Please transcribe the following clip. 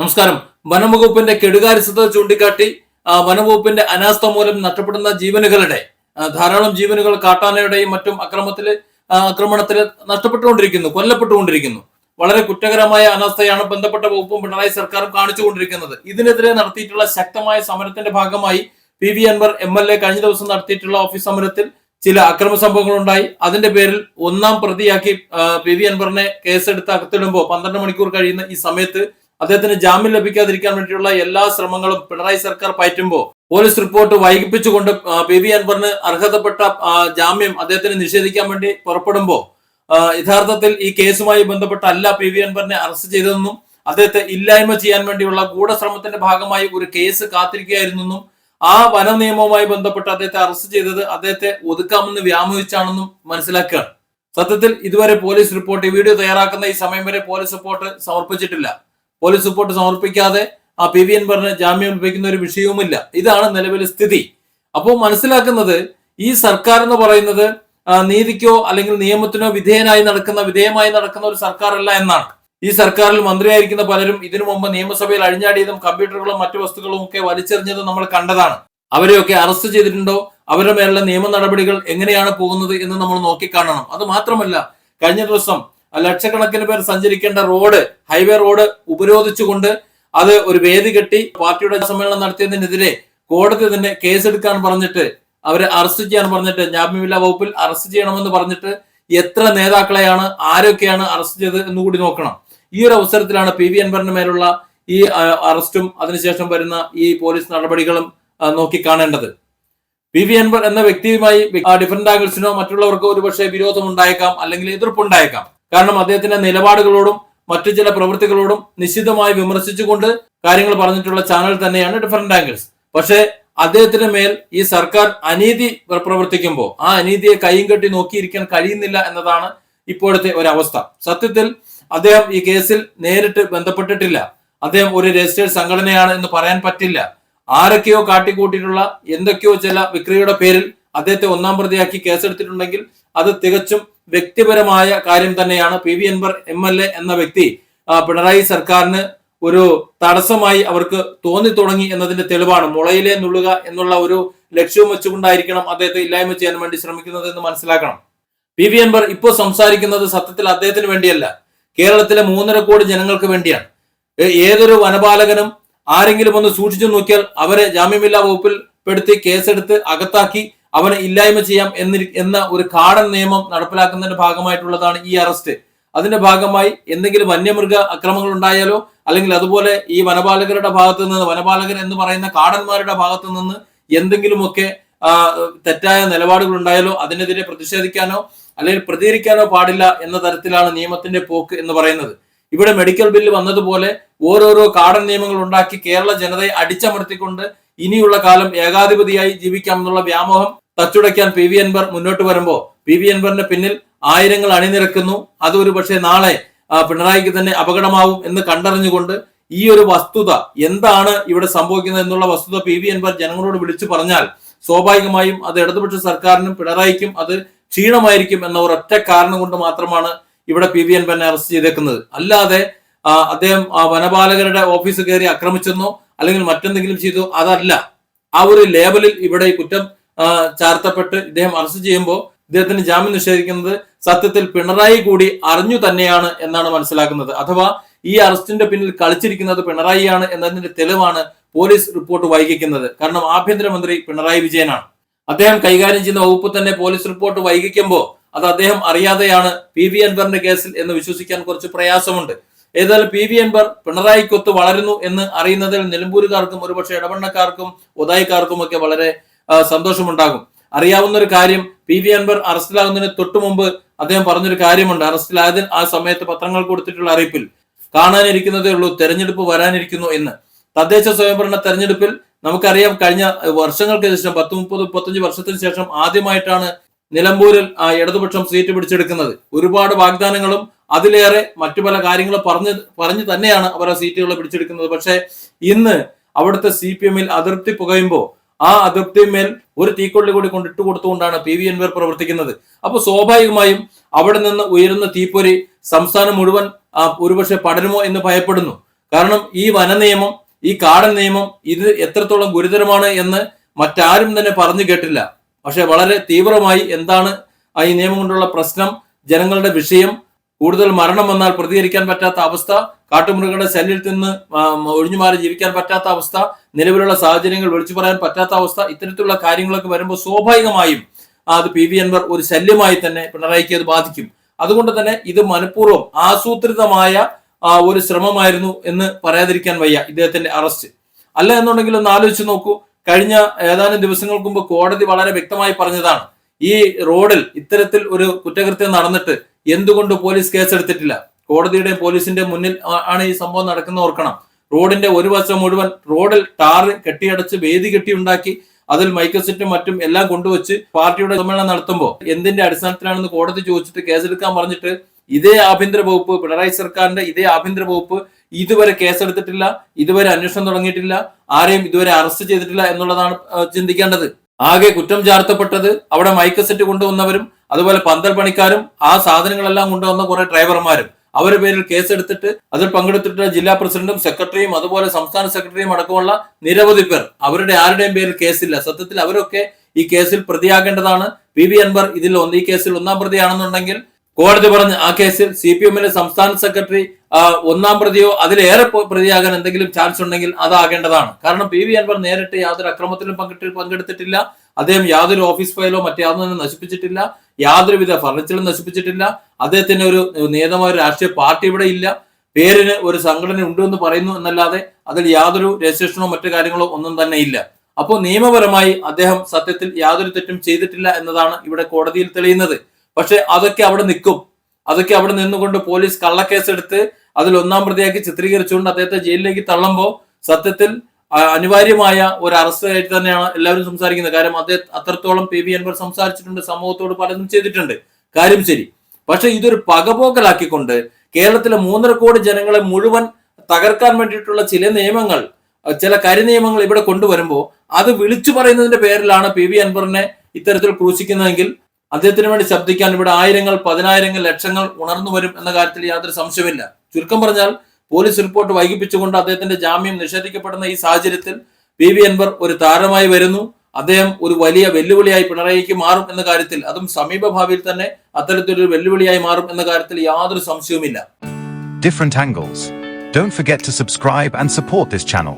നമസ്കാരം. വനംവകുപ്പിന്റെ കെടുകാര്യസ്ഥത ചൂണ്ടിക്കാട്ടി വനംവകുപ്പിന്റെ അനാസ്ഥ മൂലം നഷ്ടപ്പെടുന്ന ജീവനുകളുടെ ധാരാളം ജീവനുകൾ കാട്ടാനയുടെയും മറ്റും അക്രമത്തിൽ ആക്രമണത്തിൽ നഷ്ടപ്പെട്ടുകൊണ്ടിരിക്കുന്നു കൊല്ലപ്പെട്ടുകൊണ്ടിരിക്കുന്നു. വളരെ കുറ്റകരമായ അനാസ്ഥയാണ് ബന്ധപ്പെട്ട വകുപ്പും പിണറായി സർക്കാരും കാണിച്ചുകൊണ്ടിരിക്കുന്നത്. ഇതിനെതിരെ നടത്തിയിട്ടുള്ള ശക്തമായ സമരത്തിന്റെ ഭാഗമായി P V Anvar M L A കഴിഞ്ഞ ദിവസം നടത്തിയിട്ടുള്ള ഓഫീസ് സമരത്തിൽ ചില അക്രമ സംഭവങ്ങൾ ഉണ്ടായി അതിന്റെ പേരിൽ ഒന്നാം പ്രതിയാക്കി പി വി അൻവറിനെ കേസെടുത്ത് അകത്തിടുമ്പോൾ പന്ത്രണ്ട് മണിക്കൂർ കഴിയുന്ന ഈ സമയത്ത് അദ്ദേഹത്തിന് ജാമ്യം ലഭിക്കാതിരിക്കാൻ വേണ്ടിയുള്ള എല്ലാ ശ്രമങ്ങളും പിണറായി സർക്കാർ പയറ്റുമ്പോൾ പോലീസ് റിപ്പോർട്ട് വൈകിപ്പിച്ചുകൊണ്ട് പി വി അൻവറിന് അർഹതപ്പെട്ട ജാമ്യം അദ്ദേഹത്തിന് നിഷേധിക്കാൻ വേണ്ടി പുറപ്പെടുമ്പോൾ യഥാർത്ഥത്തിൽ ഈ കേസുമായി ബന്ധപ്പെട്ടല്ല പി വി അൻവറിനെ അറസ്റ്റ് ചെയ്തതെന്നും അദ്ദേഹത്തെ ഇല്ലായ്മ ചെയ്യാൻ വേണ്ടിയുള്ള ഗൂഢശ്രമത്തിന്റെ ഭാഗമായി ഒരു കേസ് കാത്തിരിക്കുകയായിരുന്നെന്നും ആ വന നിയമവുമായി ബന്ധപ്പെട്ട് അദ്ദേഹത്തെ അറസ്റ്റ് ചെയ്തത് അദ്ദേഹത്തെ ഒതുക്കാമെന്ന് വ്യാമോഹിച്ചാണെന്നും മനസ്സിലാക്കുകയാണ് സത്യത്തിൽ ഇതുവരെ പോലീസ് റിപ്പോർട്ട് വീഡിയോ തയ്യാറാക്കുന്ന ഈ സമയം വരെ പോലീസ് റിപ്പോർട്ട് സമർപ്പിച്ചിട്ടില്ല. പോലീസ് റിപ്പോർട്ട് സമർപ്പിക്കാതെ ആ പി വി എൻ പറഞ്ഞ ജാമ്യം ലഭിക്കുന്ന ഒരു വിഷയവുമില്ല. ഇതാണ് നിലവിലെ സ്ഥിതി. അപ്പോൾ മനസ്സിലാക്കുന്നത് ഈ സർക്കാർ എന്ന് പറയുന്നത് നീതിക്കോ അല്ലെങ്കിൽ നിയമത്തിനോ വിധേയനായി നടക്കുന്ന വിധേയമായി നടക്കുന്ന ഒരു സർക്കാരല്ല എന്നാണ്. ഈ സർക്കാരിൽ മന്ത്രിയായിരിക്കുന്ന പലരും ഇതിനു മുമ്പ് നിയമസഭയിൽ അഴിഞ്ഞാടിയതും കമ്പ്യൂട്ടറുകളും മറ്റു വസ്തുക്കളും ഒക്കെ വലിച്ചെറിഞ്ഞതും നമ്മൾ കണ്ടതാണ്. അവരെയൊക്കെ അറസ്റ്റ് ചെയ്തിട്ടുണ്ടോ? അവരുടെ മേലുള്ള നിയമ നടപടികൾ എങ്ങനെയാണ് പോകുന്നത് എന്ന് നമ്മൾ നോക്കിക്കാണണം. അത് മാത്രമല്ല കഴിഞ്ഞ ദിവസം ലക്ഷക്കണക്കിന് പേർ സഞ്ചരിക്കേണ്ട റോഡ് ഹൈവേ റോഡ് ഉപരോധിച്ചുകൊണ്ട് അത് ഒരു വേദി കെട്ടി പാർട്ടിയുടെ സമ്മേളനം നടത്തിയതിനെതിരെ കോടതി തന്നെ കേസെടുക്കാൻ പറഞ്ഞിട്ട് അവരെ അറസ്റ്റ് ചെയ്യാൻ പറഞ്ഞിട്ട് ജാമ്യമില്ലാ വകുപ്പിൽ അറസ്റ്റ് ചെയ്യണമെന്ന് പറഞ്ഞിട്ട് എത്ര നേതാക്കളെയാണ് ആരൊക്കെയാണ് അറസ്റ്റ് ചെയ്തത് എന്ന് കൂടി നോക്കണം. ഈ ഒരു അവസരത്തിലാണ് പി വി അൻവറിന് മേലുള്ള ഈ അറസ്റ്റും അതിനുശേഷം വരുന്ന ഈ പോലീസ് നടപടികളും നോക്കി കാണേണ്ടത്. പി വി അൻവർ എന്ന വ്യക്തിയുമായി ഡിഫറെന്റ് ആംഗിൾസിനോ മറ്റുള്ളവർക്കോ ഒരുപക്ഷെ വിരോധം ഉണ്ടായേക്കാം അല്ലെങ്കിൽ എതിർപ്പുണ്ടായേക്കാം. കാരണം അദ്ദേഹത്തിന്റെ നിലപാടുകളോടും മറ്റു ചില പ്രവൃത്തികളോടും നിശ്ചിതമായി വിമർശിച്ചുകൊണ്ട് കാര്യങ്ങൾ പറഞ്ഞിട്ടുള്ള ചാനൽ തന്നെയാണ് ഡിഫറെന്റ് ആംഗിൾസ് പക്ഷേ അദ്ദേഹത്തിന് മേൽ ഈ സർക്കാർ അനീതി പ്രവർത്തിക്കുമ്പോൾ ആ അനീതിയെ കൈയും കെട്ടി നോക്കിയിരിക്കാൻ കഴിയുന്നില്ല എന്നതാണ് ഇപ്പോഴത്തെ ഒരവസ്ഥ. സത്യത്തിൽ അദ്ദേഹം ഈ കേസിൽ നേരിട്ട് ബന്ധപ്പെട്ടിട്ടില്ല. അദ്ദേഹം ഒരു രജിസ്റ്റേഡ് സംഘടനയാണ് എന്ന് പറയാൻ പറ്റില്ല. ആരൊക്കെയോ കാട്ടിക്കൂട്ടിയിട്ടുള്ള എന്തൊക്കെയോ ചില വിക്രിയുടെ പേരിൽ അദ്ദേഹത്തെ ഒന്നാം പ്രതിയാക്കി കേസെടുത്തിട്ടുണ്ടെങ്കിൽ അത് തികച്ചും വ്യക്തിപരമായ കാര്യം തന്നെയാണ് P V Anvar M L A എന്ന വ്യക്തി പിണറായി സർക്കാരിന് ഒരു തടസ്സമായി അവർക്ക് തോന്നി തുടങ്ങി എന്നതിന്റെ തെളിവാണ്. മുളയിലെ നുള്ളുക എന്നുള്ള ഒരു ലക്ഷ്യവും വെച്ചുകൊണ്ടായിരിക്കണം അദ്ദേഹത്തെ ഇല്ലായ്മ ചെയ്യാൻ വേണ്ടി ശ്രമിക്കുന്നത് എന്ന് മനസ്സിലാക്കണം. പി വി അൻവർ ഇപ്പോൾ സംസാരിക്കുന്നത് സത്യത്തിൽ അദ്ദേഹത്തിന് വേണ്ടിയല്ല. കേരളത്തിലെ മൂന്നര കോടി ജനങ്ങൾക്ക് വേണ്ടിയാണ്. ഏതൊരു വനപാലകനും ആരെങ്കിലും ഒന്ന് സൂക്ഷിച്ചു നോക്കിയാൽ അവരെ ജാമ്യമില്ലാ വകുപ്പിൽ പെടുത്തി കേസെടുത്ത് അകത്താക്കി അവനെ ഇല്ലായ്മ ചെയ്യാം എന്നി എന്ന ഒരു കാടൻ നിയമം നടപ്പിലാക്കുന്നതിന്റെ ഭാഗമായിട്ടുള്ളതാണ് ഈ അറസ്റ്റ്. അതിന്റെ ഭാഗമായി എന്തെങ്കിലും വന്യമൃഗ അക്രമങ്ങൾ ഉണ്ടായാലോ അല്ലെങ്കിൽ അതുപോലെ ഈ വനപാലകരുടെ ഭാഗത്ത് നിന്ന് വനപാലകർ എന്ന് പറയുന്ന കാടന്മാരുടെ ഭാഗത്ത് നിന്ന് എന്തെങ്കിലുമൊക്കെ തെറ്റായ നിലപാടുകൾ ഉണ്ടായാലോ അതിനെതിരെ പ്രതിഷേധിക്കാനോ അല്ലെങ്കിൽ പ്രതികരിക്കാനോ പാടില്ല എന്ന തരത്തിലാണ് നിയമത്തിന്റെ പോക്ക് എന്ന് പറയുന്നത്. ഇവിടെ മെഡിക്കൽ ബില്ല് വന്നതുപോലെ ഓരോരോ കാടൻ നിയമങ്ങൾ ഉണ്ടാക്കി കേരള ജനതയെ അടിച്ചമർത്തിക്കൊണ്ട് ഇനിയുള്ള കാലം ഏകാധിപതിയായി ജീവിക്കാം എന്നുള്ള വ്യാമോഹം തച്ചുടയ്ക്കാൻ പി വി അൻവർ മുന്നോട്ട് വരുമ്പോൾ പി വി അൻവറിന്റെ പിന്നിൽ ആയിരങ്ങൾ അണിനിരക്കുന്നു. അത് ഒരു പക്ഷേ നാളെ പിണറായിക്ക് തന്നെ അപകടമാവും എന്ന് കണ്ടറിഞ്ഞുകൊണ്ട് ഈ ഒരു വസ്തുത എന്താണ് ഇവിടെ സംഭവിക്കുന്നത് എന്നുള്ള വസ്തുത പി വി അൻവർ ജനങ്ങളോട് വിളിച്ചു പറഞ്ഞാൽ സ്വാഭാവികമായും അത് ഇടതുപക്ഷ സർക്കാരിനും പിണറായിക്കും അത് ക്ഷീണമായിരിക്കും എന്ന ഒരൊറ്റ കാരണം കൊണ്ട് മാത്രമാണ് ഇവിടെ പി വി അൻവറിനെ അറസ്റ്റ് ചെയ്തേക്കുന്നത്. അല്ലാതെ അദ്ദേഹം വനപാലകരുടെ ഓഫീസ് കയറി ആക്രമിച്ചെന്നോ അല്ലെങ്കിൽ മറ്റെന്തെങ്കിലും ചെയ്തോ അതല്ല. ആ ഒരു ലേബലിൽ ഇവിടെ കുറ്റം ചാർത്തപ്പെട്ട് ഇദ്ദേഹം അറസ്റ്റ് ചെയ്യുമ്പോൾ ഇദ്ദേഹത്തിന് ജാമ്യം നിഷേധിക്കുന്നത് സത്യത്തിൽ പിണറായി കൂടി അറിഞ്ഞു തന്നെയാണ് എന്നാണ് മനസ്സിലാക്കുന്നത്. അഥവാ ഈ അറസ്റ്റിന്റെ പിന്നിൽ കളിച്ചിരിക്കുന്നത് പിണറായിയാണ് എന്നതിന്റെ തെളിവാണ് പോലീസ് റിപ്പോർട്ട് വൈകിക്കുന്നത്. കാരണം ആഭ്യന്തരമന്ത്രി പിണറായി വിജയനാണ്. അദ്ദേഹം കൈകാര്യം ചെയ്യുന്ന വകുപ്പ് തന്നെ പോലീസ് റിപ്പോർട്ട് വൈകിക്കുമ്പോൾ അത് അദ്ദേഹം അറിയാതെയാണ് പി വി അൻവറിന്റെ കേസിൽ എന്ന് വിശ്വസിക്കാൻ കുറച്ച് പ്രയാസമുണ്ട്. ഏതായാലും പി വി അൻവർ പിണറായിക്കൊത്ത് വളരുന്നു എന്ന് അറിയുന്നതിൽ നിലമ്പൂരുകാർക്കും ഒരുപക്ഷെ ഇടവണ്ണക്കാർക്കും ഉദായിക്കാർക്കും ഒക്കെ വളരെ സന്തോഷമുണ്ടാകും. അറിയാവുന്ന ഒരു കാര്യം പി വി അൻവർ അറസ്റ്റിലാകുന്നതിന് തൊട്ടു മുമ്പ് അദ്ദേഹം പറഞ്ഞൊരു കാര്യമുണ്ട്. അറസ്റ്റിലായതിൽ ആ സമയത്ത് പത്രങ്ങൾ കൊടുത്തിട്ടുള്ള അറിയിപ്പിൽ കാണാനിരിക്കുന്നതേ ഉള്ളൂ തെരഞ്ഞെടുപ്പ് വരാനിരിക്കുന്നു എന്ന്. തദ്ദേശ സ്വയംഭരണ തെരഞ്ഞെടുപ്പിൽ നമുക്കറിയാം കഴിഞ്ഞ വർഷങ്ങൾക്ക് ശേഷം പത്ത് മുപ്പത് മുപ്പത്തഞ്ച് വർഷത്തിന് ശേഷം ആദ്യമായിട്ടാണ് നിലമ്പൂരിൽ ആ ഇടതുപക്ഷം സീറ്റ് പിടിച്ചെടുക്കുന്നത്. ഒരുപാട് വാഗ്ദാനങ്ങളും അതിലേറെ മറ്റു പല കാര്യങ്ങളും പറഞ്ഞ് പറഞ്ഞു തന്നെയാണ് അവർ ആ സീറ്റുകൾ പിടിച്ചെടുക്കുന്നത്. പക്ഷേ ഇന്ന് അവിടുത്തെ സി പി എമ്മിൽ അതിർത്തി പുകയുമ്പോൾ ആ അതിർത്തിമേൽ ഒരു തീക്കൊള്ളി കൂടി കൊണ്ടിട്ട് കൊടുത്തുകൊണ്ടാണ് പി വി എൻവർ പ്രവർത്തിക്കുന്നത്. അപ്പൊ സ്വാഭാവികമായും അവിടെ നിന്ന് ഉയരുന്ന തീപ്പൊരി സംസ്ഥാനം മുഴുവൻ ഒരുപക്ഷെ പടരുമോ എന്ന് ഭയപ്പെടുന്നു. കാരണം ഈ വന നിയമം ഈ കാടൻ നിയമം ഇത് എത്രത്തോളം ഗുരുതരമാണ് എന്ന് മറ്റാരും തന്നെ പറഞ്ഞു കേട്ടില്ല. പക്ഷെ വളരെ തീവ്രമായി എന്താണ് ഈ നിയമം കൊണ്ടുള്ള പ്രശ്നം ജനങ്ങളുടെ വിഷയം കൂടുതൽ മരണം വന്നാൽ പ്രതികരിക്കാൻ പറ്റാത്ത അവസ്ഥ കാട്ടുമൃഗങ്ങളുടെ ശല്യത്തിൽ നിന്ന് ഒഴിഞ്ഞുമാറി ഒഴിഞ്ഞു മാറി ജീവിക്കാൻ പറ്റാത്ത അവസ്ഥ നിലവിലുള്ള സാഹചര്യങ്ങൾ വിളിച്ചു പറയാൻ പറ്റാത്ത അവസ്ഥ ഇത്തരത്തിലുള്ള കാര്യങ്ങളൊക്കെ വരുമ്പോൾ സ്വാഭാവികമായും അത് പി വി അൻവർ ഒരു ശല്യമായി തന്നെ പിണറായിക്ക് അത് ബാധിക്കും. അതുകൊണ്ട് തന്നെ ഇത് മനഃപൂർവം ആസൂത്രിതമായ ഒരു ശ്രമമായിരുന്നു എന്ന് പറയാതിരിക്കാൻ വയ്യ ഇദ്ദേഹത്തിന്റെ അറസ്റ്റ്. അല്ല എന്നുണ്ടെങ്കിൽ ഒന്ന് ആലോചിച്ച് നോക്കൂ. കഴിഞ്ഞ ഏതാനും ദിവസങ്ങൾക്ക് മുമ്പ് കോടതി വളരെ വ്യക്തമായി പറഞ്ഞതാണ്. ഈ റോഡിൽ ഇത്തരത്തിൽ ഒരു കുറ്റകൃത്യം നടന്നിട്ട് എന്തുകൊണ്ട് പോലീസ് കേസെടുത്തിട്ടില്ല? കോടതിയുടെ പോലീസിന്റെ മുന്നിൽ ആണ് ഈ സംഭവം നടക്കുന്ന ഓർക്കണം. റോഡിന്റെ ഒരു വശം മുഴുവൻ റോഡിൽ ടാർ കെട്ടിയടച്ച് വേദി കെട്ടിയുണ്ടാക്കി അതിൽ മൈക്കസെറ്റും മറ്റും എല്ലാം കൊണ്ടുവച്ച് പാർട്ടിയുടെ സമ്മേളനം നടത്തുമ്പോൾ എന്തിന്റെ അടിസ്ഥാനത്തിലാണെന്ന് കോടതി ചോദിച്ചിട്ട് കേസെടുക്കാൻ പറഞ്ഞിട്ട് ഇതേ ആഭ്യന്തര വകുപ്പ് പിണറായി സർക്കാരിന്റെ ഇതേ ആഭ്യന്തര വകുപ്പ് ഇതുവരെ കേസെടുത്തിട്ടില്ല ഇതുവരെ അന്വേഷണം തുടങ്ങിയിട്ടില്ല ആരെയും ഇതുവരെ അറസ്റ്റ് ചെയ്തിട്ടില്ല എന്നുള്ളതാണ് ചിന്തിക്കേണ്ടത്. ആകെ കുറ്റം ചാർത്തപ്പെട്ടത് അവിടെ മൈക്ക് സെറ്റ് കൊണ്ടുവന്നവരും അതുപോലെ പന്തൽ പണിക്കാരും ആ സാധനങ്ങളെല്ലാം കൊണ്ടുവന്ന കുറെ ഡ്രൈവർമാരും അവരുടെ പേരിൽ കേസെടുത്തിട്ട് അതിൽ പങ്കെടുത്തിട്ടുള്ള ജില്ലാ പ്രസിഡന്റും സെക്രട്ടറിയും അതുപോലെ സംസ്ഥാന സെക്രട്ടറിയും അടക്കമുള്ള നിരവധി പേർ. അവരുടെ ആരുടെയും പേരിൽ കേസില്ല. സത്യത്തിൽ അവരൊക്കെ ഈ കേസിൽ പ്രതിയാകേണ്ടതാണ്. പി ബി അൻവർ ഇതിൽ ഒന്ന് ഈ കേസിൽ ഒന്നാം പ്രതിയാണെന്നുണ്ടെങ്കിൽ കോടതി പറഞ്ഞ ആ കേസിൽ സി പി എമ്മിന്റെ സംസ്ഥാന സെക്രട്ടറി ഒന്നാം പ്രതിയോ അതിലേറെ പ്രതിയാകാൻ എന്തെങ്കിലും ചാൻസ് ഉണ്ടെങ്കിൽ അതാകേണ്ടതാണ്. കാരണം പി വി അൻവർ നേരിട്ട് യാതൊരു അക്രമത്തിലും പങ്കെടു പങ്കെടുത്തിട്ടില്ല. അദ്ദേഹം യാതൊരു ഓഫീസ് ഫയലോ മറ്റേതൊന്നും നശിപ്പിച്ചിട്ടില്ല. യാതൊരുവിധ ഫർണിച്ചറും നശിപ്പിച്ചിട്ടില്ല. അദ്ദേഹത്തിന് ഒരു നേതമായ രാഷ്ട്രീയ പാർട്ടി ഇവിടെ ഇല്ല. പേരിന് ഒരു സംഘടന ഉണ്ട് എന്ന് പറയുന്നു എന്നല്ലാതെ അതിൽ യാതൊരു രജിസ്ട്രേഷനോ മറ്റു കാര്യങ്ങളോ ഒന്നും തന്നെ ഇല്ല. അപ്പോൾ നിയമപരമായി അദ്ദേഹം സത്യത്തിൽ യാതൊരു തെറ്റും ചെയ്തിട്ടില്ല എന്നതാണ് ഇവിടെ കോടതിയിൽ തെളിയുന്നത്. പക്ഷെ അതൊക്കെ അവിടെ നിൽക്കും. അതൊക്കെ അവിടെ നിന്നുകൊണ്ട് പോലീസ് കള്ളക്കേസ് എടുത്ത് അതിൽ ഒന്നാം പ്രതിയാക്കി ചിത്രീകരിച്ചുകൊണ്ട് അദ്ദേഹത്തെ ജയിലിലേക്ക് തള്ളുമ്പോൾ സത്യത്തിൽ അനിവാര്യമായ ഒരു അറസ്റ്റ് ആയിട്ട് തന്നെയാണ് എല്ലാവരും സംസാരിക്കുന്നത്. കാര്യം അദ്ദേഹം അത്രത്തോളം പി വി അൻവർ സംസാരിച്ചിട്ടുണ്ട് സമൂഹത്തോട് പലതും ചെയ്തിട്ടുണ്ട്. കാര്യം ശരി. പക്ഷെ ഇതൊരു പകപോക്കലാക്കിക്കൊണ്ട് കേരളത്തിലെ മൂന്നര കോടി ജനങ്ങളെ മുഴുവൻ തകർക്കാൻ വേണ്ടിയിട്ടുള്ള ചില നിയമങ്ങൾ ചില കരിനിയമങ്ങൾ ഇവിടെ കൊണ്ടുവരുമ്പോൾ അത് വിളിച്ചു പറയുന്നതിന്റെ പേരിലാണ് പി വി അൻവറിനെ ഇത്തരത്തിൽ ക്രൂശിക്കുന്നതെങ്കിൽ അദ്ദേഹത്തിന് വേണ്ടി ശബ്ദിക്കാൻ ഇവിടെ ആയിരങ്ങൾ പതിനായിരങ്ങൾ ലക്ഷങ്ങൾ ഉണർന്നു വരും എന്ന കാര്യത്തിൽ യാതൊരു സംശയമില്ല ചുരുക്കം പറഞ്ഞാൽ പോലീസ് റിപ്പോർട്ട് വൈകിപ്പിച്ചുകൊണ്ട് അദ്ദേഹത്തിന്റെ ജാമ്യം നിഷേധിക്കപ്പെടുന്ന ഈ സാഹചര്യത്തിൽ പി വി അൻവർ ഒരു താരമായി വരുന്നു അദ്ദേഹം ഒരു വലിയ വെല്ലുവിളിയായി പിണറായിക്ക് മാറും എന്ന കാര്യത്തിൽ അതും സമീപഭാവിയിൽ തന്നെ അത്തരത്തിലൊരു വെല്ലുവിളിയായി മാറും എന്ന കാര്യത്തിൽ യാതൊരു സംശയവുമില്ല different angles. Don't forget to subscribe and support this channel.